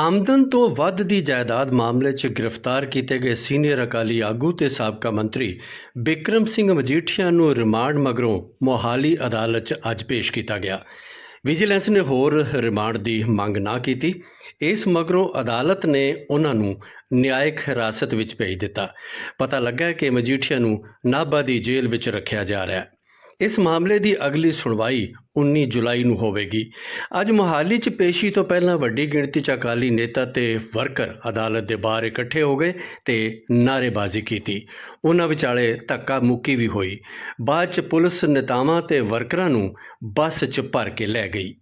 ਆਮਦਨ ਤੋਂ ਵੱਧ ਦੀ ਜਾਇਦਾਦ ਮਾਮਲੇ 'ਚ ਗ੍ਰਿਫਤਾਰ ਕੀਤੇ ਗਏ ਸੀਨੀਅਰ ਅਕਾਲੀ ਆਗੂ ਤੇ ਸਾਬਕਾ ਮੰਤਰੀ ਬਿਕਰਮ ਸਿੰਘ ਮਜੀਠੀਆ ਨੂੰ ਰਿਮਾਂਡ ਮਗਰੋਂ ਮੋਹਾਲੀ ਅਦਾਲਤ 'ਚ ਅੱਜ ਪੇਸ਼ ਕੀਤਾ ਗਿਆ। ਵਿਜੀਲੈਂਸ ਨੇ ਹੋਰ ਰਿਮਾਂਡ ਦੀ ਮੰਗ ਨਾ ਕੀਤੀ। ਇਸ ਮਗਰੋਂ ਅਦਾਲਤ ਨੇ ਉਹਨਾਂ ਨੂੰ ਨਿਆਇਕ ਹਿਰਾਸਤ ਵਿੱਚ ਭੇਜ ਦਿੱਤਾ। ਪਤਾ ਲੱਗਾ ਕਿ ਮਜੀਠੀਆ ਨੂੰ ਨਾਭਾ ਦੀ ਜੇਲ੍ਹ ਵਿੱਚ ਰੱਖਿਆ ਜਾ ਰਿਹਾ ਹੈ। ਇਸ ਮਾਮਲੇ ਦੀ ਅਗਲੀ ਸੁਣਵਾਈ 19 ਜੁਲਾਈ ਨੂੰ ਹੋਵੇਗੀ। ਅੱਜ ਮੁਹਾਲੀ 'ਚ ਪੇਸ਼ੀ ਤੋਂ ਪਹਿਲਾਂ ਵੱਡੀ ਗਿਣਤੀ 'ਚ ਅਕਾਲੀ ਨੇਤਾ ਤੇ ਵਰਕਰ ਅਦਾਲਤ ਦੇ ਬਾਹਰ ਇਕੱਠੇ ਹੋ ਗਏ ਤੇ ਨਾਅਰੇਬਾਜ਼ੀ ਕੀਤੀ। ਉਹਨਾਂ ਵਿਚਾਲੇ ਧੱਕਾ ਮੁੱਕੀ ਵੀ ਹੋਈ। ਬਾਅਦ 'ਚ ਪੁਲਿਸ ਨੇਤਾਵਾਂ ਤੇ ਵਰਕਰਾਂ ਨੂੰ ਬੱਸ 'ਚ ਭਰ ਕੇ ਲੈ ਗਈ।